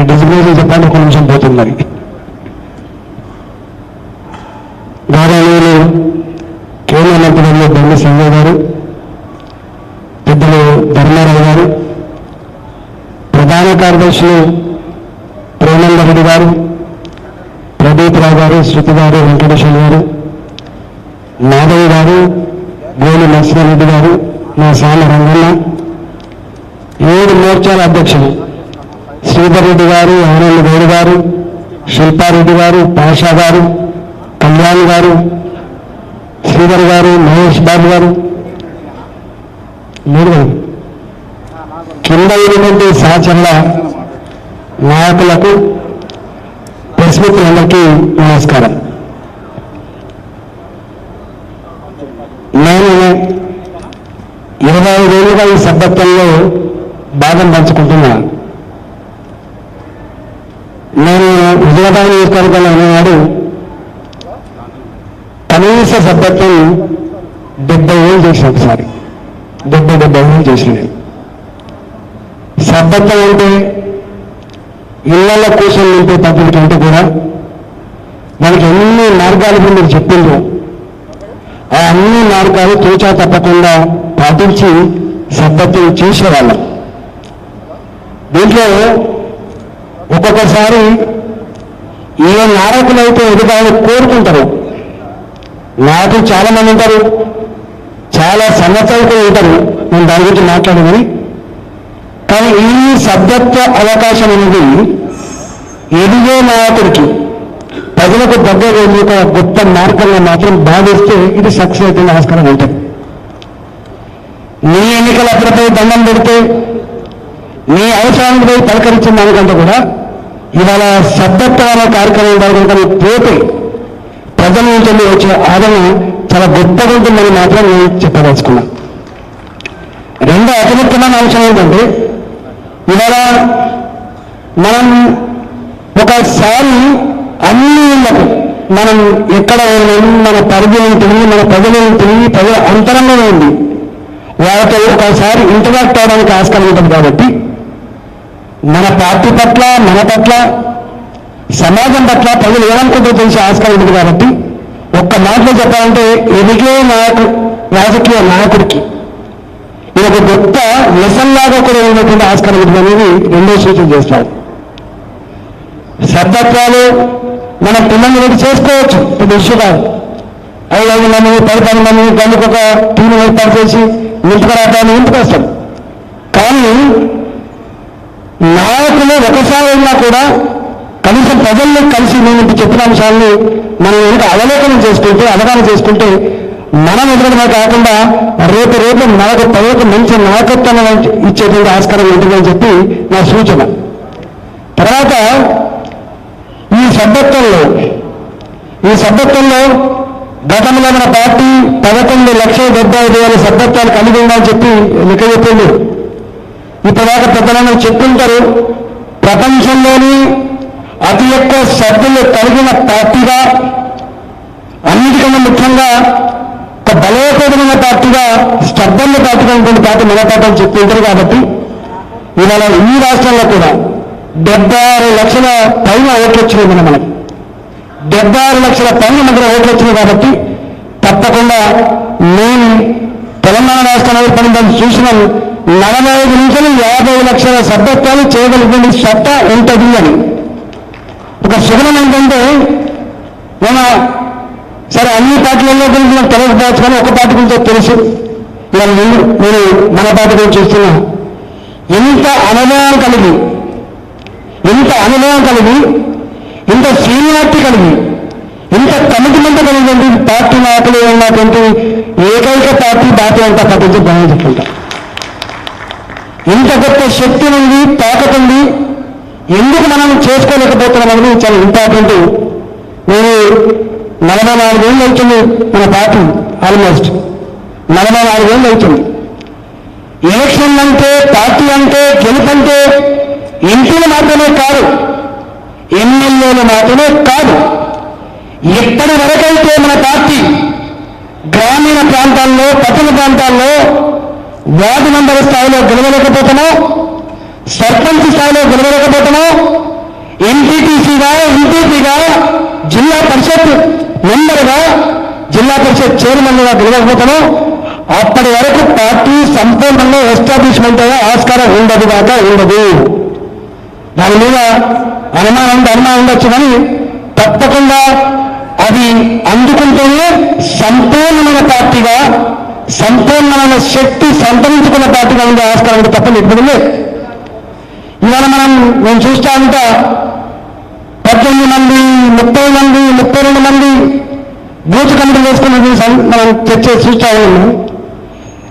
ఆయన డిజిగ్నేషన్ చెప్పాలి ఒక నిమిషం పోతున్నది మరి. కేంద్ర మంత్రులు బండి సంజయ్ గారు పెద్దలు ధర్మారావు గారు ప్రధాన కార్యదర్శులు ప్రేమంద రెడ్డి గారు ప్రదీప్ రావు గారు శృతి గారు వెంకటేశ్వర గారు మాధవ్ గారు గోలు నరసింహారెడ్డి గారు మా సామ రంగన్న ఏడు మోర్చాల అధ్యక్షులు. శ్రీధర్ రెడ్డి గారు ఆనంద్ గౌడ్ గారు శిల్పారెడ్డి గారు పాషా గారు కళ్యాణ్ గారు శ్రీధర్ గారు మహేష్ బాబు గారు. మూడు కింద ఉన్నటువంటి సహచరుల నాయకులకు ప్రెస్ మిత్రులందరికీ నమస్కారం. నేను ఇరవై ఐదేళ్ళుగా ఈ సభ్యత్వంలో భాగం పంచుకుంటున్నాను. నేను హుజరాబాద్ నియోజకవర్గంలో ఉన్నవాడు కనీస సభ్యత్వం డెబ్బై ఏళ్ళు చేసిన ఒకసారి. డెబ్బై డెబ్బై ఏళ్ళు చేసిన నేను. సభ్యత్వం అంటే ఇళ్ళలో కూర్చొని నింపే పద్ధతి కంటే కూడా మనకి ఎన్ని మార్గాలు మీరు చెప్పిందో ఆ అన్ని మార్గాలు తూచా తప్పకుండా పాటించి సభ్యత్వం చేసేవాళ్ళం దీంట్లో ఒక్కొక్కసారి ఏ అయితే ఎదుగాలని కోరుకుంటారు నాయకులు చాలా మంది ఉంటారు చాలా సంవత్సరాలు ఉంటారు. నేను దాని గురించి మాట్లాడేది కానీ ఈ సభ్యత్వ అవకాశం అనేది ఎదిగే నాయకుడికి ప్రజలకు దగ్గర ఒక గొప్ప మార్గంగా మాత్రం భావిస్తే ఇది సక్సెస్ అయితే ఆస్కారం ఉంటుంది నీ ఎన్నికల అప్పుడపై దండం పెడితే నీ అవసరానికి పోయి పలకరించిన దానికంటే కూడా ఇవాళ సభ్యత్వ కార్యక్రమం జరుగుతున్న నువ్వు పోతే ప్రజల నుంచి వచ్చే ఆదరణ చాలా గొప్పగా ఉంటుందని మాత్రం నేను చెప్పదలుచుకున్నా. రెండో అతి ముఖ్యమైన అంశం ఏంటంటే ఇవాళ మనం ఒకసారి అన్ని ఇళ్ళకు మనం ఎక్కడ ఉన్నాం మన పరిధి ఉంటుంది మన ప్రజలు ఉంటుంది ప్రజల అంతరంగంలో ఉంది వాళ్ళతో ఒకసారి ఇంటరాక్ట్ అవడానికి ఆస్కారం ఉంటుంది కాబట్టి మన పార్టీ పట్ల మన పట్ల సమాజం పట్ల ప్రజలు ఏమనుకుంటూ తెలిసే ఆస్కారం ఉంది కాబట్టి? ఒక్క మాటలో చెప్పాలంటే ఎదిగే నాయకు రాజకీయ నాయకుడికి ఇది ఒక గొప్ప లెసన్ లాగా కూడా ఉన్నటువంటి ఆస్కారం ఉంది అనేది రెండో సూచన చేస్తారు సర్దత్వాలు మన పిల్లలు పెట్టి చేసుకోవచ్చు. పెద్ద ఇష్యూ కాదు. ఐదు ఐదు మంది పది పది మంది గంటకు ఒక టీం ఏర్పాటు చేసి నింపుకురావడానికి ఇంటికి వస్తాం. కానీ నాయకులు ఒకసారి అయినా కూడా కనీసం ప్రజల్ని కలిసి నేను చెప్పిన అంశాలను మనం ఎంత అవలోకనం చేసుకుంటే అవగాహన చేసుకుంటే మనం ఎదురుగా కాకుండా రేపు రేపు మనకు ప్రజలకు మంచి నాయకత్వం ఇచ్చేటువంటి ఆస్కారం ఉంటుందని చెప్పి నా సూచన. తర్వాత ఈ సభ్యత్వంలో ఈ సభ్యత్వంలో గతంలో మన పార్టీ పదకొండు లక్షల డెబ్బై ఐదు వేల సభ్యత్వాలు కలిగి ఉందని చెప్పి లెక్క చెప్పింది. ఇప్పటిదాకా పెద్దలను చెప్తుంటారు ప్రపంచంలోని అతి ఎక్కువ సభ్యులు కలిగిన పార్టీగా అన్నిటికన్నా ముఖ్యంగా ఒక బలోపేతమైన పార్టీగా శ్రద్ధలు పార్టీగా ఉంటుంది పార్టీ మన పార్టీ అని చెప్తుంటారు కాబట్టి ఇవాళ ఈ రాష్ట్రంలో కూడా డెబ్బై ఆరు లక్షల పైన ఓట్లు వచ్చినాయి మన మనకి. డెబ్బై ఆరు లక్షల పైన మనకు ఓట్లు వచ్చినాయి కాబట్టి తప్పకుండా నేను తెలంగాణ రాష్ట్రం ఏర్పడిందని చూసినాం నలభై ఐదు నుంచి యాభై లక్షల సభ్యత్వాలు చేయగలిగిన సత్తా ఉంటుంది అని. ఒక శుభనం ఏంటంటే మన సరే అన్ని పార్టీలలో గురించి నాకు తెలియకపోవచ్చు కానీ ఒక పార్టీ గురించి తెలుసు. నేను నేను మన పార్టీ గురించి చూస్తున్నా. ఇంత అనుభవం కలిగి ఇంత అనుభవం కలిగి ఇంత సీనియారిటీ కలిగి ఇంత కమిట్మెంట్ కలిగినటువంటి పార్టీ నాయకులు ఉన్నటువంటి ఏకైక పార్టీ భారతీయ జనతా పార్టీ నుంచి బాగా చెప్పుకుంటా. ఇంత గొప్ప శక్తి ఉంది తాకత ఉంది ఎందుకు మనం చేసుకోలేకపోతున్నాం చాలా ఇంపార్టెంట్. నేను నలభై నాలుగు ఏళ్ళు అవుతుంది మన పార్టీ ఆల్మోస్ట్ నలభై నాలుగు ఏళ్ళు అవుతుంది. ఎలక్షన్ అంటే పార్టీ అంటే గెలుపంటే ఎంపీలు మాత్రమే కాదు ఎమ్మెల్యేలు మాత్రమే కాదు. ఎప్పటి వరకైతే మన పార్టీ గ్రామీణ ప్రాంతాల్లో పట్టణ ప్రాంతాల్లో వార్డు మెంబర్ స్థాయిలో గెలవలేకపోతున్నాం సర్పంచ్ స్థాయిలో గెలవలేకపోతున్నాం ఎంపీటీసీగా ఎంపీపీగా జిల్లా పరిషత్ మెంబర్గా జిల్లా పరిషత్ చైర్మన్గా గెలవకపోతున్నాం అప్పటి వరకు పార్టీ సంపూర్ణంగా ఎస్టాబ్లిష్మెంట్ అయ్యే ఆస్కారం ఉండదు కాక ఉండదు. దాని మీద అనుమానం అనుమానం ఉండొచ్చు కానీ తప్పకుండా అది అందుకుంటేనే సంపూర్ణమైన పార్టీగా సంపూర్ణమైన శక్తి సంతరించుకున్న పార్టీగా ఉండే ఆస్కారం ఉంటే తప్ప ఇప్పుడు లేదు. ఇవాళ మనం మేము చూస్తా ఉంటా పద్దెనిమిది మంది ముప్పై మంది ముప్పై రెండు మంది బూత్ కమిటీ వేసుకున్నది సం- మనం చర్చ చూస్తా ఉన్నాము.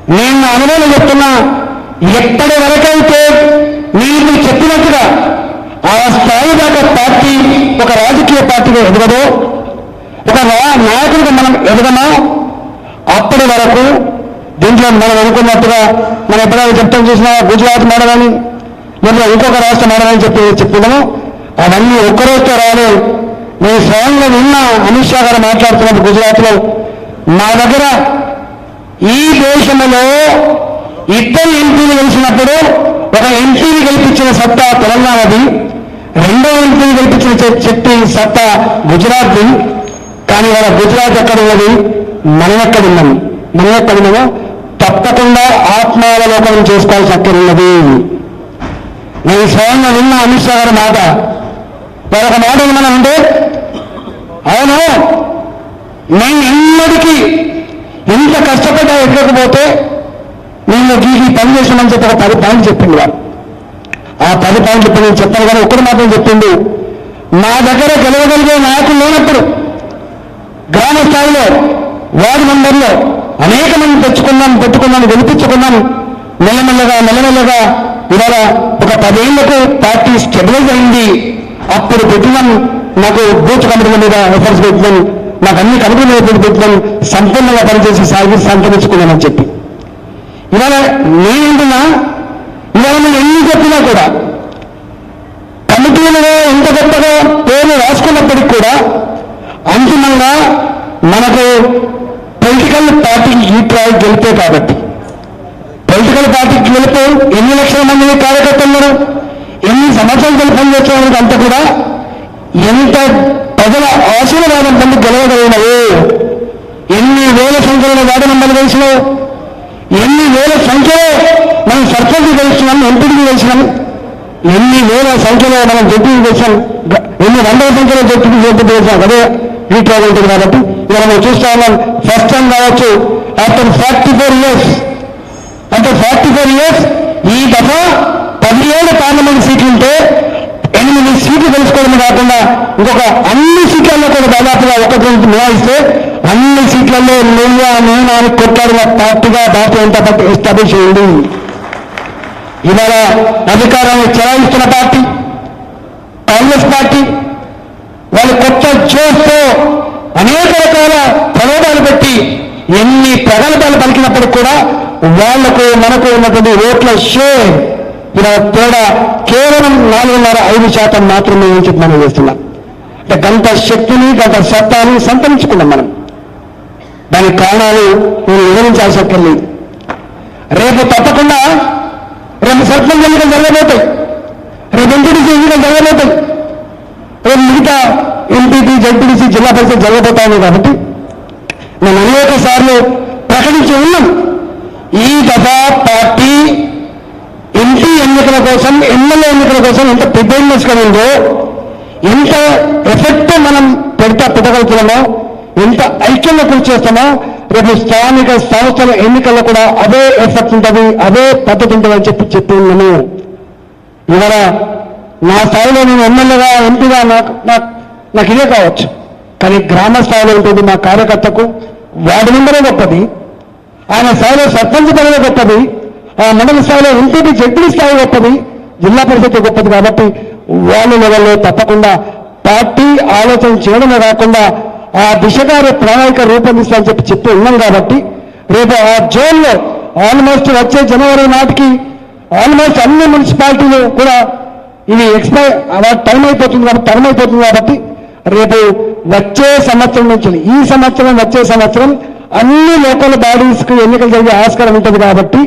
నేను అనుభవం చెప్తున్నా ఎక్కడి వరకైతే మీరు చెప్పినట్టుగా ఆ స్థాయి దాకా పార్టీ ఒక రాజకీయ పార్టీగా ఎదగదో ఒక నాయకుడిగా మనం ఎదగమో అప్పటి వరకు దీంట్లో మనం అనుకున్నట్టుగా మనం ఎప్పుడైనా చెప్తాం చూసినా గుజరాత్ మోడల్ అని లేదా ఇంకొక రాష్ట్ర మోడల్ అని చెప్పి చెప్పినాము అవన్నీ ఒక్కరోజుతో రాలేదు నేను స్వయంగా నిన్న అమిత్ షా గారు మాట్లాడుతున్నప్పుడు గుజరాత్లో మా దగ్గర ఈ దేశంలో ఇద్దరు ఎంపీలు గెలిచినప్పుడు ఒక ఎంపీని గెలిపించిన సత్తా తెలంగాణది రెండో ఎంపీని గెలిపించిన చె- శక్తి సత్తా గుజరాత్ది. కానీ వాళ్ళ గుజరాత్ ఎక్కడ ఉన్నది? మనం ఎక్కడ మనం ఎక్కడ ఉన్నామో తప్పకుండా ఆత్మావలోకనం చేసుకోవాల్సి అక్కడున్నది నేను స్వయంగా విన్న అమిత్ షా గారి మాట మరొక మాట ఏమన్నా అంటే అవును నేను ఎన్నటికీ ఎంత కష్టపడ్డా ఎక్కకపోతే నేను ఈ పని చేసామని చెప్పి ఒక పది పాయింట్లు చెప్పింది వారు ఆ పది పాయింట్లు ఇప్పుడు నేను చెప్పాను కానీ ఒక్కటి మాత్రం చెప్పిండు మా దగ్గర గెలవగలిగే నాయకులు లేనప్పుడు గ్రామ స్థాయిలో వార్డు మెంబర్లో అనేక మంది తెచ్చుకున్నాను పెట్టుకున్నాను గెలిపించుకున్నాను మెల్లమెల్లగా మెల్లమెల్లగా ఇవాళ ఒక పదేళ్ళకు పార్టీ స్టెబిలైజ్ అయింది. అప్పుడు పెట్టినాను నాకు బూత్ కమిటీల మీద రిఫరెన్స్ పెట్టినాను నాకు అన్ని కమిటీల మీద పెట్టినాను సంపూర్ణంగా పనిచేసి సాగి సంతరించుకున్నానని చెప్పి. ఇవాళ నేనేంటున్నా ఇవాళ నేను ఎన్ని చెప్పినా కూడా కమిటీలలో ఎంత గొప్పగా పేరు రాసుకున్నప్పటికీ కూడా అంతిమంగా మనకు పొలిటికల్ పార్టీ ఈ ట్రాయల్ గెలిపే కాబట్టి. పొలిటికల్ పార్టీకి గెలుపు ఎన్ని లక్షల మంది కార్యకర్తలు ఉన్నారు ఎన్ని సంవత్సరాలు గెలుపు వచ్చేవారికి అంతా కూడా ఎంత ప్రజల ఆశీర్వాదం పొంది గెలవగలిగినవి ఎన్ని వేల సంఖ్యలో వార్డు మెంబర్లు గెలిచినావు ఎన్ని వేల సంఖ్యలో మనం సర్పంచ్ గెలిచినాం ఎంపీడీ గెలిచినాం ఎన్ని వేల సంఖ్యలో మనం జడ్పీకి గెలిచాం ఎన్ని వందల సంఖ్యలో జడ్పీకి జడ్పీ గెలిచాం అదే రీట్రాల్ ఉంటుంది కాబట్టి ఇలా మనం చూస్తా ఉన్నాం ఫస్ట్ టైం కావచ్చు ఆఫ్టర్ ఫార్టీ ఫోర్ ఇయర్స్ అంటే ఫార్టీ ఫోర్ ఇయర్స్ ఈ దఫా పదిహేడు పార్లమెంట్ సీట్లు ఉంటే ఎనిమిది సీట్లు తెలుసుకోవడం కాకుండా ఇంకొక అన్ని సీట్లలో కూడా దాదాపుగా ఒకటి రెండు మిలాయిస్తే అన్ని సీట్లలో నువ్వా నేను అని కొట్లాడిన పార్టీగా భారతీయ జనతా పార్టీ ఎస్టాబ్లిష్ అయింది. ఇవాళ అధికారాన్ని చెలాయిస్తున్న పార్టీ కాంగ్రెస్ పార్టీ వాళ్ళు కొత్త జోష్తో అనేక రకాల ప్రలోభాలు పెట్టి ఎన్ని ప్రగల్భాలు పలికినప్పుడు కూడా వాళ్ళకు మనకు ఉన్నటువంటి ఓట్ల షో ఇలా తేడా కేవలం నాలుగున్నర ఐదు శాతం మాత్రమే అని చెప్పి మనం చేస్తున్నాం. అంటే గంట శక్తిని గంట సత్తాని సంతరించుకున్నాం మనం. దానికి కారణాలు నేను వివరించాల్సి అక్కర్లేదు రేపు తప్పకుండా రేపు సర్పంచ్ ఎన్నికలు జరగబోతాయి. రేపు ఎంపీటీసీ ఎన్నికలు జరగబోతాయి. రేపు మిగతా ఎంపీపీ జడ్పీటీసీ జిల్లా పరిషత్ జరగబోతాయి కాబట్టి మేము అనేక సార్లు ప్రకటించి ఉన్నాం. ఈ దఫా పార్టీ ఎంపీ ఎన్నికల కోసం ఎమ్మెల్యే ఎన్నికల కోసం ఎంత ప్రిపేర్నెస్గా ఉందో ఎంత ఎఫెక్ట్ మనం పెడతా పెట్టగలుగుతున్నామో ఎంత ఐక్యంగా కృషి చేస్తామో రేపు స్థానిక సంస్థల ఎన్నికల్లో కూడా అదే ఎఫెక్ట్ ఉంటుంది అదే పద్ధతి ఉంటుంది అని చెప్పి చెప్పి ఉన్నాము. ఇవాళ నా స్థాయిలో నేను ఎమ్మెల్యేగా ఎంపీగా నాకు నాకు నాకు ఇదే కావచ్చు. కానీ గ్రామ స్థాయిలో ఉంటుంది మా కార్యకర్తకు వార్డు మెంబరే గొప్పది. ఆయన స్థాయిలో సర్పంచ్ పదవి గొప్పది. ఆ మండల స్థాయిలో ఎంపీపీ జడ్పీ స్థాయి గొప్పది. జిల్లా పరిషత్ గొప్పది కాబట్టి వాళ్ళ లెవెల్లో తప్పకుండా పార్టీ ఆలోచన చేయడమే కాకుండా ఆ దిశగా రేపు ప్రణాళిక రూపొందిస్తామని చెప్పి చెప్పి ఉన్నాం కాబట్టి రేపు ఆ జోన్లో ఆల్మోస్ట్ వచ్చే జనవరి నాటికి ఆల్మోస్ట్ అన్ని మున్సిపాలిటీలు కూడా ఇవి ఎక్స్పైర్ టైం అయిపోతుంది కాబట్టి టర్మ్ అయిపోతుంది కాబట్టి రేపు వచ్చే సంవత్సరం నుంచి ఈ సంవత్సరం వచ్చే సంవత్సరం అన్ని లోకల్ బాడీస్కి ఎన్నికలు జరిగే ఆస్కారం ఉంటుంది కాబట్టి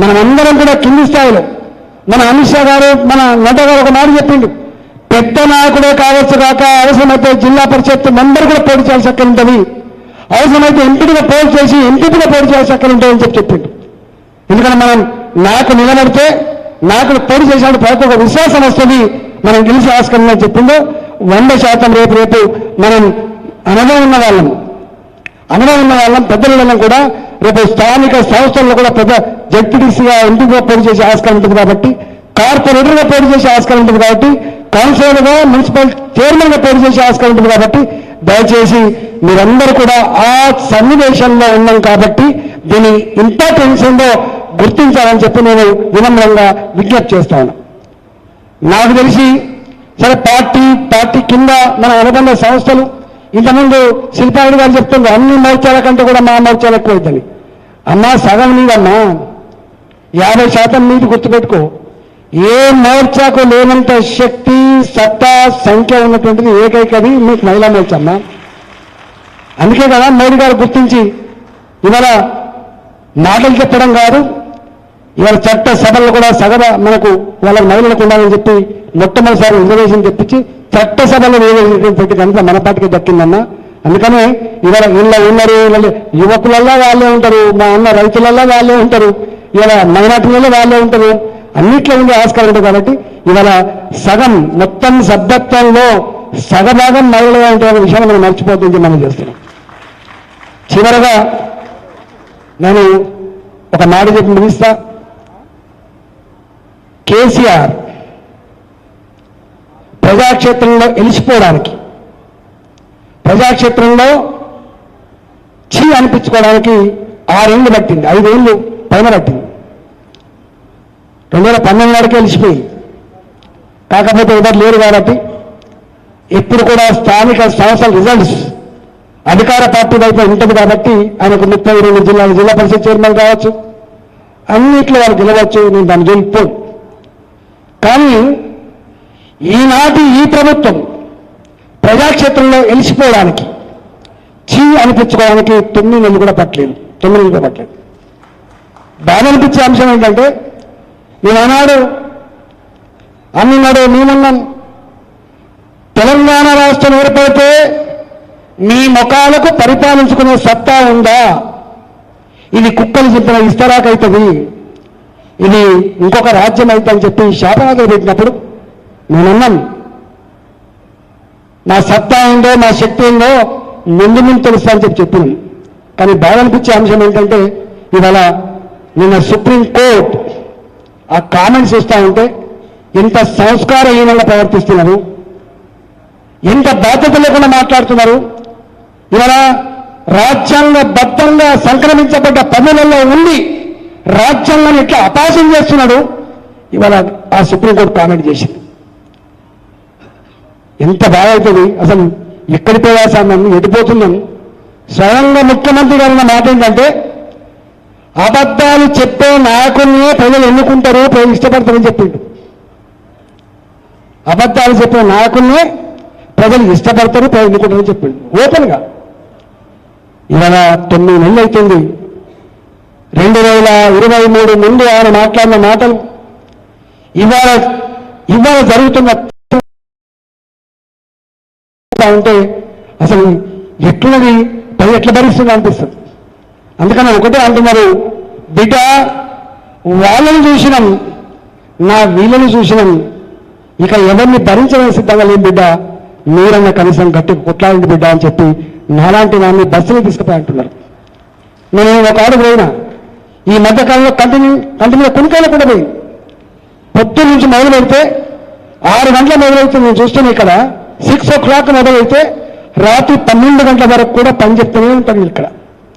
మనమందరం కూడా కింది స్థాయిలో మన అమిత్ షా గారు మన నడ్డా గారు ఒక మాట చెప్పిండు. పెద్ద నాయకుడే కావచ్చు కాక అవసరమైతే జిల్లా పరిషత్ మెంబర్ కూడా పోటీ చేయాల్సి అక్కడ ఉంటుంది. అవసరమైతే ఎంపీగా పోటీ చేసి ఎంపీగా పోటీ చేయాల్సి అక్కడ ఉంటుందని చెప్పి చెప్పిండు. ఎందుకంటే మనం నాకు నిలబడితే నాకు పోటీ చేసినప్పుడు ప్రతి ఒక్క విశ్వాసం వస్తుంది. మనం గెలిచి ఆస్కారం చెప్పిందో వంద శాతం రేపు రేపు మనం అనుభవం ఉన్న వాళ్ళం. అనుభవం ఉన్న వాళ్ళం పెద్దల కూడా రేపు స్థానిక సంస్థల్లో కూడా పెద్ద జడ్పీటీసీగా ఎంపీగా పోటీ చేసే ఆస్కారం ఉంటుంది కాబట్టి కార్పొరేటర్గా పోటీ చేసే ఆస్కారం ఉంటుంది కాబట్టి కౌన్సిలర్గా మున్సిపల్ చైర్మన్గా పోటీ చేసే ఆస్కారం ఉంటుంది కాబట్టి దయచేసి మీరందరూ కూడా ఆ సన్నివేశంలో ఉన్నాం కాబట్టి దీని ఇంపార్టెన్స్ ఏందో గుర్తించాలని చెప్పి నేను వినమ్రంగా విజ్ఞప్తి చేస్తాను. నాకు తెలిసి సరే పార్టీ పార్టీ కింద మన అనుబంధ సంస్థలు ఇంతకుముందు శిల్పారెడ్డి గారు చెప్తుంది అన్ని మోర్చాల కంటే కూడా మా మోర్చాలు అవుతుంది అమ్మా సగం నీదమ్మా. యాభై శాతం నీది గుర్తుపెట్టుకో. ఏ మోర్చాకు లేనంత శక్తి సత్తా సంఖ్య ఉన్నటువంటిది ఏకైకది మీకు మహిళా మోర్చా అమ్మా. అందుకే కదా మోడీ గారు గుర్తించి ఇవాళ మాటలు చెప్పడం కాదు ఇవాళ చట్ట సభలు కూడా సగద మనకు వాళ్ళ మహిళలకు ఉండాలని చెప్పి మొట్టమొదటిసారి రిజర్వేషన్ తెప్పించి చట్ట సభలో రిజర్వేషన్ పెట్టి మన పార్టీకి దక్కిందన్న. అందుకనే ఇవాళ వీళ్ళ ఉన్నారు ఇళ్ళ యువకులల్లో వాళ్ళే ఉంటారు మా అన్న రైతులల్లో వాళ్ళే ఉంటారు ఇవాళ మైనార్టీలలో వాళ్ళే ఉంటారు. అన్నిట్లో ఉండే ఆస్కారం ఉంటుంది కాబట్టి ఇవాళ సగం మొత్తం సభ్యత్వంలో సగభాగం మహిళగా ఉంటే విషయాన్ని మనం మర్చిపోతుంది మనం చేస్తున్నాం. చివరగా నేను ఒక మాట చెప్పి ముగిస్తా. కేసీఆర్ ప్రజాక్షేత్రంలో ఎలిసిపోవడానికి ప్రజాక్షేత్రంలో చీ అనిపించుకోవడానికి ఆరేళ్ళు పట్టింది ఐదేళ్ళు పైన పట్టింది. రెండు వేల పన్నెండు నాటికే వెలిసిపోయి కాకపోతే ఎవరు లేరు కాబట్టి ఇప్పుడు కూడా స్థానిక సంస్థల రిజల్ట్స్ అధికార పార్టీ వైపు ఉంటుంది కాబట్టి ఆయనకు ముప్పై రెండు జిల్లాల జిల్లా పరిషత్ చైర్మన్ కావచ్చు అన్నిట్లో వాళ్ళు గెలవచ్చు నేను దాని గెలిపోను కానీ ఈనాటి ఈ ప్రభుత్వం ప్రజాక్షేత్రంలో ఎలిసిపోవడానికి చీ అనిపించుకోవడానికి తొమ్మిది నెలలు కూడా పట్టలేదు. తొమ్మిది నెలలు కూడా పట్టలేదు. బాధ అనిపించే అంశం ఏంటంటే నేను ఆనాడు అన్నాడు మేమున్నాం తెలంగాణ రాష్ట్రం ఏర్పడితే మీ ముఖాలకు పరిపాలించుకునే సత్తా ఉందా? ఇది కుక్కలు చెప్పిన ఇస్తరాకైతుంది. ఇది ఇంకొక రాజ్యం అయితే అని చెప్పి శాపనాథులు పెట్టినప్పుడు నేనన్నాను. నా సత్తా ఏందో నా శక్తి ఏందో ముందు ముందు తెలుస్తా అని చెప్పి చెప్పింది కానీ బాధ అనిపించే అంశం ఏంటంటే ఇవాళ నిన్న సుప్రీం కోర్ట్ ఆ కామెంట్స్ ఇస్తా ఉంటే ఎంత సంస్కారహీనంగా ప్రవర్తిస్తున్నారు. ఎంత బాధ్యత లేకుండా మాట్లాడుతున్నారు. ఇవాళ రాజ్యాంగబద్ధంగా సంక్రమించబడ్డ పనులలో ఉండి రాజ్యాంగాన్ని ఎట్లా అపాసం చేస్తున్నాడు? ఇవాళ ఆ సుప్రీంకోర్టు కామెంట్ చేసింది. ఎంత బాగా అవుతుంది అసలు ఎక్కడి ప్రయాసాన్ని ఎడిపోతున్నాం స్వయంగా ముఖ్యమంత్రి గారు మాట ఏంటంటే అబద్ధాలు చెప్పే నాయకుల్నే ప్రజలు ఎన్నుకుంటారు ప్రజలు ఇష్టపడతారని చెప్పిండు. అబద్ధాలు చెప్పే నాయకుల్నే ప్రజలు ఇష్టపడతారు ప్రజలు ఎన్నుకుంటారని చెప్పిండు. ఓపెన్గా. ఇవాళ తొమ్మిది నెలలు అవుతుంది రెండు వేల ఇరవై మూడు ముందు ఆయన మాట్లాడిన మాటలు ఇవాళ ఇవాళ జరుగుతున్న ఉంటే అసలు ఎట్లది పై ఎట్లా భరిస్తుంది అనిపిస్తుంది. అందుకని ఒకటే అంటున్నారు బిడ్డ వాళ్ళని చూసినాం నా వీళ్ళని చూసినాం ఇక ఎవరిని భరించడం సిద్ధంగా లేదు బిడ్డ మీరన్న కనీసం గట్టి కొట్లాడండి బిడ్డ అని చెప్పి నాలాంటి నాన్ని బస్సులు తీసుకుపోయి అంటున్నారు. నేను ఒక ఆడు పోయినా ఈ మధ్యకాలంలో కంటిన్యూ కంటిన్యూ కొనుకైనా కూడా పోయింది పొద్దు నుంచి మొదలు పెడితే ఆరు గంటల మొదలైతే నేను చూస్తాను ఇక్కడ సిక్స్ ఓ క్లాక్ మొదలైతే రాత్రి పన్నెండు గంటల వరకు కూడా పని చెప్తూనే ఉంటాను ఇక్కడ.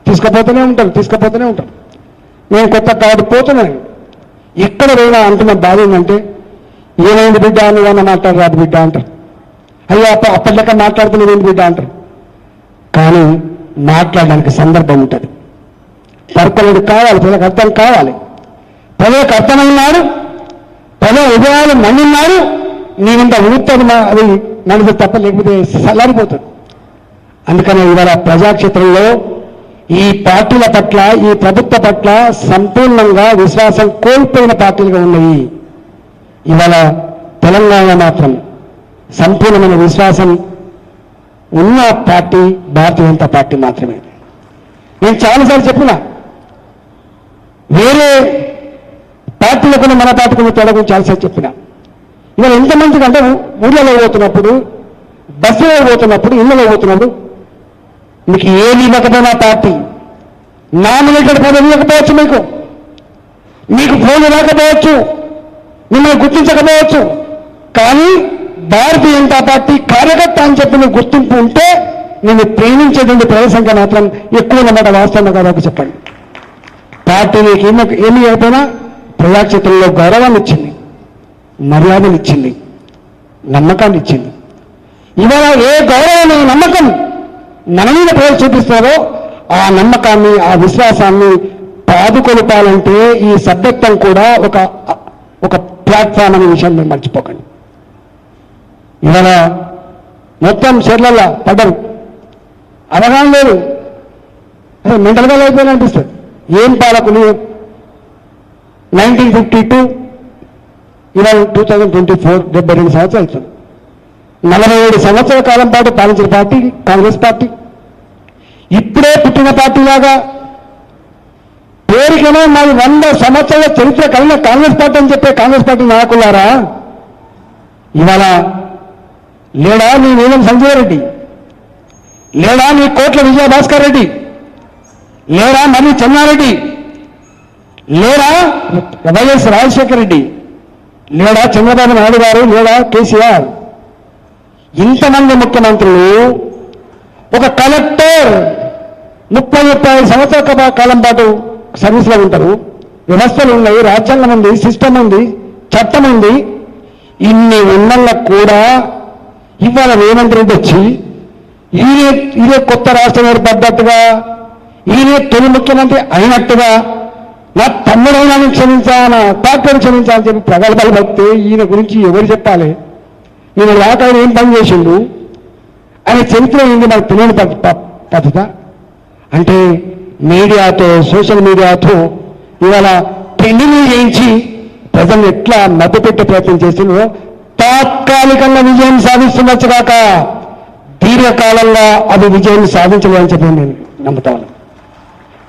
తీసుకుపోతూనే ఉంటాను తీసుకుపోతూనే ఉంటాను. నేను కొత్త కాదు పోతున్నాను. ఎక్కడ పోయినా అంటున్న బాధ ఏంటంటే ఏమైంది బిడ్డ? అని ఏమన్నా మాట్లాడరాదు బిడ్డ అంటారు. అయ్యో అప్ప అప్పటిలెక్క మాట్లాడుతున్నది ఏంటి బిడ్డ? అంటారు. కానీ మాట్లాడడానికి సందర్భం ఉంటుంది. తర్కలుడు కావాలి ప్రజలకు అర్థం కావాలి. ప్రజలకు అర్థమైనాడు ప్రజల ఉదయాలు మండినాడు నేనింత ఊపుతుంది మా అది నడిపి తప్ప లేకపోతే సలారిపోతుంది అందుకని ఇవాళ ప్రజాక్షేత్రంలో ఈ పార్టీల పట్ల ఈ ప్రభుత్వ పట్ల సంపూర్ణంగా విశ్వాసం కోల్పోయిన పార్టీలుగా ఉన్నాయి. ఇవాళ తెలంగాణ మాత్రం సంపూర్ణమైన విశ్వాసం ఉన్న పార్టీ భారతీయ జనతా పార్టీ మాత్రమే. నేను చాలాసార్లు చెప్పినా వేరే పార్టీలకు మన పార్టీలకు తేడా గురించి చాలాసార్లు చెప్పిన. ఇవాళ ఎంతమందికి అంటే ఊళ్ళలో పోతున్నప్పుడు బస్సులో పోతున్నప్పుడు ఇళ్ళలో పోతున్నప్పుడు మీకు ఏది ఇవ్వకపోయినా పార్టీ నామినేటెడ్ పదవి ఇవ్వకపోవచ్చు మీకు. మీకు ఫోన్ రాకపోవచ్చు మిమ్మల్ని గుర్తించకపోవచ్చు. కానీ భారతీయ జనతా పార్టీ కార్యకర్త అని చెప్పిన గుర్తింపు ఉంటే నేను ప్రేమించేటువంటి ప్రజల సంఖ్య మాత్రం ఎక్కువ ఉన్నమాట వాస్తవంగా కదా చెప్పండి. పార్టీ నీకు ఏమి ఏమి అయిపోయినా ప్రజాక్షేత్రంలో గౌరవాన్ని ఇచ్చింది మర్యాదలు ఇచ్చింది నమ్మకాన్ని ఇచ్చింది ఇవాళ ఏ గౌరవం నమ్మకం మన మీద ప్రజలు చూపిస్తారో ఆ నమ్మకాన్ని ఆ విశ్వాసాన్ని పాదుకొలపాలంటే ఈ సభ్యత్వం కూడా ఒక ఒక ప్లాట్ఫామ్ అనే విషయం మీరు మర్చిపోకండి. ఇవాళ మొత్తం షెర్లల్లో పడ్డరు. అవగాహన లేదు. అసలు మెంటల్గా అయిపోయిన అనిపిస్తుంది ఏం పాలకులు? నైన్టీన్ ఫిఫ్టీ టూ ఇవాళ టూ థౌజండ్ ట్వంటీ ఫోర్ డెబ్బై రెండు సంవత్సరాలు నలభై ఏడు సంవత్సరాల కాలం పాటు పాలించిన పార్టీ కాంగ్రెస్ పార్టీ. ఇప్పుడే పుట్టిన పార్టీ లాగా పేరుకైనా మాది వంద సంవత్సరాల చరిత్ర కలిగిన కాంగ్రెస్ పార్టీ అని చెప్పే కాంగ్రెస్ పార్టీ నాయకులారా? ఇవాళ లేడా నీ నీలం సంజయ్ రెడ్డి లేడా నీ కోట్ల విజయభాస్కర్ రెడ్డి? లేడా మరి చెన్నారెడ్డి? లేడా వైఎస్ రాజశేఖర రెడ్డి లేడా చంద్రబాబు నాయుడు గారు? లేడా కేసీఆర్? ఇంతమంది ముఖ్యమంత్రులు ఒక కలెక్టర్ ముప్పై ముప్పై సంవత్సరాల కాలం పాటు సర్వీస్లో ఉంటారు. వ్యవస్థలు ఉన్నాయి రాజ్యాంగం ఉంది సిస్టమ్ ఉంది చట్టం ఉంది. ఇన్ని ఉన్నళ్ళకు కూడా ఇవాళ రేవంత్ రెడ్డి వచ్చి ఇదే ఇదే కొత్త రాష్ట్రం ఏర్పడ్డట్టుగా ఈయనే తొలి ముఖ్యమంత్రి అయినట్టుగా నా తమ్ముడైనా క్షమించా నా డాక్టర్ క్షమించాలని చెప్పి ప్రగల్భాలు పడితే ఈయన గురించి ఎవరు చెప్పాలి? ఈయన లేక ఆయన ఏం పని చేసిండు? ఆయన చరిత్ర ఏంది మనకు తెలియని పద్ధత? అంటే మీడియాతో సోషల్ మీడియాతో ఇవాళ ట్రెండింగ్ చేయించి ప్రజలు ఎట్లా మద్దపెట్టే ప్రయత్నం చేసిందో తాత్కాలికంగా విజయం సాధిస్తుండొచ్చు కాక దీర్ఘకాలంగా అది విజయం సాధించలేదని చెప్పి నేను నమ్ముతా ఉన్నాను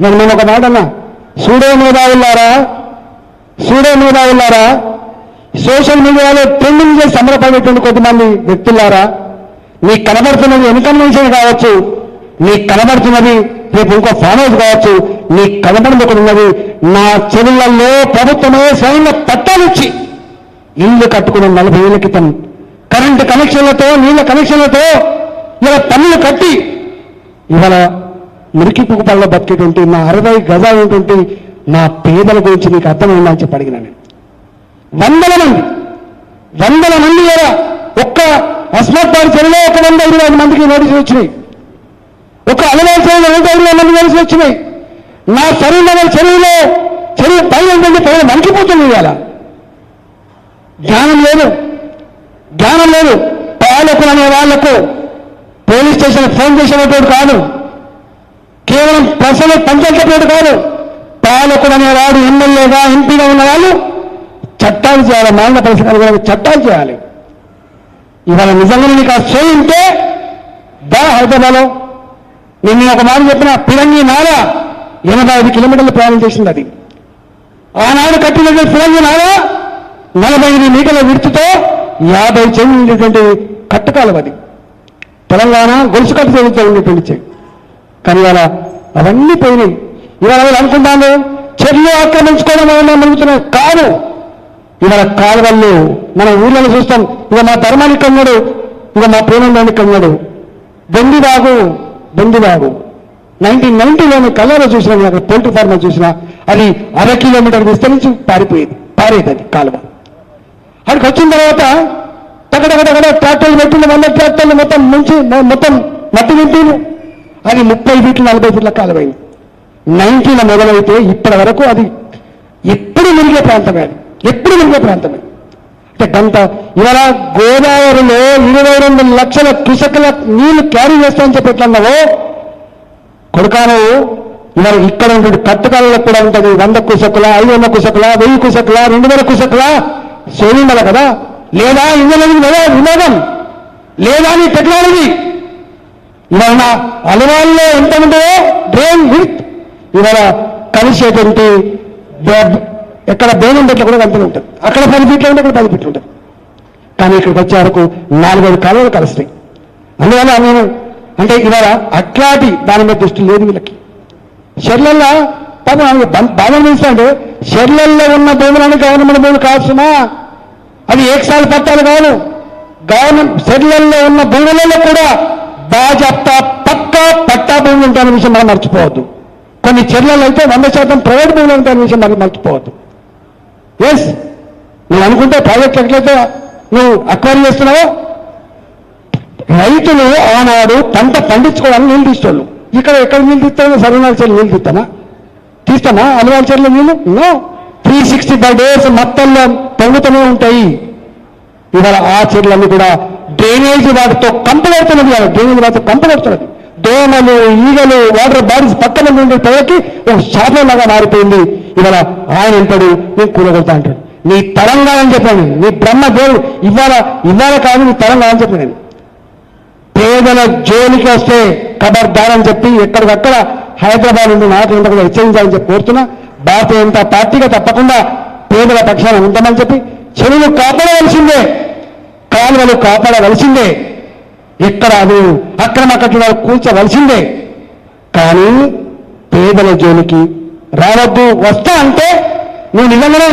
నేను నేను ఒక మాట అన్నా. సూడో మేధావులారా సూడో మేధావులారా సోషల్ మీడియాలో ట్రెండింగ్ చేసి సమరపడేటువంటి కొంతమంది వ్యక్తులారా మీకు కనబడుతున్నది ఇన్కన్వెన్షన్ కావచ్చు మీకు కనబడుతున్నది రేపు ఇంకో ఫామ్ హౌస్ కావచ్చు నీకు కనబడింది ఒకటి ఉన్నది నా చెరువులలో ప్రభుత్వమే స్వయంగా పట్టాలిచ్చి ఇల్లు కట్టుకున్న నలభై ఏళ్ళ క్రితం కరెంటు కనెక్షన్లతో నీళ్ళ కనెక్షన్లతో ఇలా పన్నులు కట్టి ఇవాళ మురికి పుగుపల్లో బతికేటువంటి నా అరవై గజాలు ఉన్నటువంటి నా పేదల గురించి నీకు అర్థమైందా అని చెప్పి అడిగినా నేను. వందల మంది వందల మంది కూడా ఒక్క అస్మత్ బార్ చెరువులో ఒక వంద ఇరవై మందికి నోటీసులు వచ్చినాయి. ఒక అలవాటు చెరువులో నూట ఇరవై మంది నోటీసులు వచ్చినాయి. నా శరీరంలో చెరువులో చెరువు పైన ఉంటుంది పైన మంచిపోతుంది ఇవాళ. జ్ఞానం లేదు. జ్ఞానం లేదు. పాలకులు అనే వాళ్ళకు పోలీస్ స్టేషన్ ఫోన్ చేసేటప్పుడు కాదు. కేవలం ప్రజలు పంచాయతీ కాదు. పాలకుడు అనేవాడు ఎమ్మెల్యేగా ఎంపీగా ఉన్న వాళ్ళు చట్టాలు చేయాలి మానవ పరిస్థితులు కూడా చట్టాలు చేయాలి. ఇవాళ నిజంగా నీకు ఆ సోయి ఉంటే దా హైదరాబాద్లో. నేను ఒక మాట చెప్పిన పిరంగి నాల ఎనభై ఐదు కిలోమీటర్లు ప్రయాణం చేసింది అది. ఆనాడు కట్టినటువంటి పిరంగి నాల నలభై ఐదు మీటర్ల విడుతుతో యాభై చెందినటువంటి కట్టకాలం అది. తెలంగాణ గొలుసు కట్టు చదువుతూ ఉండేటువంటి చెయ్యి కానీ ఇవాళ అవన్నీ పోయినాయి. ఇవాళ వాళ్ళు అనుకుంటాను చెర్లు ఆక్రమించుకోవడం వల్ల మునుగుతున్నాయి కాదు. ఇవాళ కాలువల్లో మన ఊళ్ళలో చూస్తాం. ఇక మా ధర్మానికి ఇక్కడ ఇక మా ప్రేమందానికి ఇక్కడ ఉన్నాడు. బొందిబాగు బొందిబాగు. నైన్టీన్ నైన్టీలోని కళ్ళలో చూసిన అక్కడ పోల్ట్రీ ఫార్మ్ చూసిన అది అర కిలోమీటర్ విస్తరించి పారిపోయేది. పారేది అది కాలువ. అక్కడికి వచ్చిన తర్వాత తగడగడగడ ట్రాక్టర్లు పెట్టిన వంద ట్రాక్టర్లు మొత్తం ముంచి మొత్తం మట్టి నింపిను అది ముప్పై ఫీట్లు నలభై ఫీట్ల కాలమైంది. నైన్టీన్ మొదలైతే ఇప్పటి వరకు అది ఎప్పుడు మునిగే ప్రాంతమే అది. ఎప్పుడు మునిగే ప్రాంతమే. అంటే గంట ఇవాళ గోదావరిలో ఇరవై రెండు లక్షల క్యూసెక్ల నీళ్ళు క్యారీ చేస్తామని చెప్పి ఎట్లా అన్నావో కొడుకాను ఇవాళ ఇక్కడ ఉన్నటువంటి కట్టుకాలలో కూడా ఉంటుంది వంద కుసకుల ఐదు వందల కుసకుల వెయ్యి కుసకుల రెండు వేల కుసకుల సోనిండాల కదా? లేదా ఇంజనీరింగ్ లేదా వినోదం లేదా నీ టెక్నాలజీ? ఇవాళ అలవాళ్ళలో ఎంత ఉందో డ్రైన్ విత్ ఇవాళ కలిసేటువంటి ఎక్కడ బేనం పెట్ల కూడా అంతే ఉంటుంది. అక్కడ పది ఫీట్లు ఉంటే అక్కడ పది ఫీట్లు ఉంటుంది. కానీ ఇక్కడికి వచ్చే వరకు నాలుగైదు కాలువలు కలుస్తాయి. అందువల్ల నేను అంటే ఇవాళ అట్లాంటి దాని మీద దృష్టి లేదు వీళ్ళకి. షెర్లల్లో పాపం ఆమె బం- బాధ అంటే షెర్లల్లో ఉన్న భూములను గవర్నమెంట్ భూములు కావాల్సిన అది ఏకసాల పట్టాలు కాదు. గవర్నమెంట్ షెర్లల్లో ఉన్న భూములలో కూడా బాజప్తా పక్కా పట్టా భూములు ఉంటాయనే విషయం మనం మర్చిపోవద్దు. కొన్ని చర్యలు అయితే వంద శాతం ప్రైవేట్ భూములు ఉంటాయనే విషయం మనం మర్చిపోవద్దు. ఎస్ నువ్వు అనుకుంటే ప్రైవేట్ ఎట్లయితే నువ్వు అక్వైర్ చేస్తున్నావో? రైతులు ఆనాడు పంట పండించుకోవడానికి నీళ్ళు తీసుకోళ్ళు ఇక్కడ ఎక్కడ నీళ్ళు తీస్తామో సరైన చెల్లి నీళ్ళు తీస్తామా? తీస్తామా? అలవాళ్ళ చెల్లి నీళ్ళు? No three sixty five days మొత్తంలో పొంగుతూనే ఉంటాయి. ఇవాళ ఆ చెట్లన్నీ కూడా డ్రైనేజ్ వాటితో కంపలవుతున్నది కాదు డ్రైనేజ్ వాటితో కంపలవుతున్నది దోమలు ఈగలు వాటర్ బాడీస్ పక్కన నుండి ప్రజలకి ఒక శాపంలాగా మారిపోయింది. ఇవాళ ఆయన అంటాడు నేను కూలగొడతా అంటాడు. నీ తరంగా అని చెప్పాను నీ బ్రహ్మ దేవుడు ఇవాళ ఇవాళ కాదు నీ తరంగా అని చెప్పాను పేదల జోలికి వస్తే ఖబర్దార్ చెప్పి ఎక్కడికక్కడ హైదరాబాద్ నుండి నాయకులంతా కూడా హెచ్చరించాలని చెప్పి కోరుతున్నా. భారతీయ జనతా పార్టీగా తప్పకుండా పేదల పక్షాన ఉంటామని చెప్పి చెరువులు కాపాడవలసిందే. కాలువలు కాపాడవలసిందే. ఎక్కడ అది అక్రమ కట్టడాలు కూల్చవలసిందే. కానీ పేదల జోలికి రావద్దు వస్తా అంటే నువ్వు నిజంగానే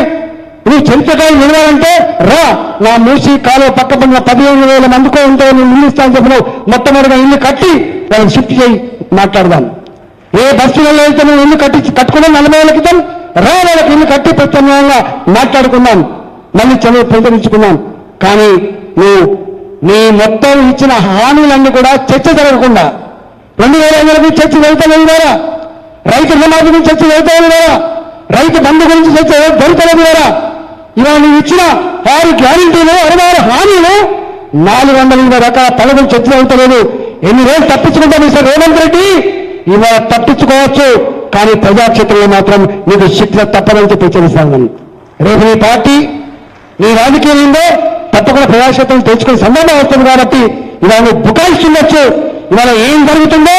నువ్వు చెంచకాయలు నిలవాలంటే రా. నా మూసి కాలువ పక్క పడిన పదిహేను వేల మందికో ఉంటే నువ్వు ఇల్లు అని చెప్పినావు. మొట్టమొదటిగా ఇల్లు కట్టి వాళ్ళని షిఫ్ట్ చేయి మాట్లాడదాం. ఏ బస్సులలో వెళ్తే నువ్వు ఇల్లు కట్టి కట్టుకున్నాం నలభై వేల క్రితం? రా వాళ్ళకి ఇల్లు కట్టి ప్రత్యామ్నాయంగా మాట్లాడుకున్నాం మళ్ళీ చదువు పెంచరించుకున్నాం కానీ నువ్వు నీ మొత్తం ఇచ్చిన హామీలన్నీ కూడా చర్చ జరగకుండా రెండు వేల ఐదు వరకు చర్చ జరుగుతుంది ద్వారా రైతు రుణమాఫీ గురించి చర్చ జరుగుతుంది ద్వారా రైతు బంధు గురించి చర్చ జరుగుతుంది కదా ఇవాళ నువ్వు ఇచ్చిన ఆరు గ్యారంటీలు అరవై ఆరు హామీలు నాలుగు వందల ఇరవై రకాల పనులు చర్చ జరుగుతలేదు ఎన్ని రోజులు తప్పించుకుంటా మిస్టర్ రేవంత్ రెడ్డి? ఇవాళ తప్పించుకోవచ్చు కానీ ప్రజాక్షేత్రంలో మాత్రం నీకు శిక్ష తప్పదని చెప్పి హెచ్చరిస్తాను. రేపు నీ పార్టీ నీ రాజకీయం ఉందో తప్పకుండా ప్రజాక్షేత్రం తెచ్చుకునే సందర్భం వస్తుంది కాబట్టి ఇవాళ బుకాయిస్తుండొచ్చు. ఇవాళ ఏం జరుగుతుందో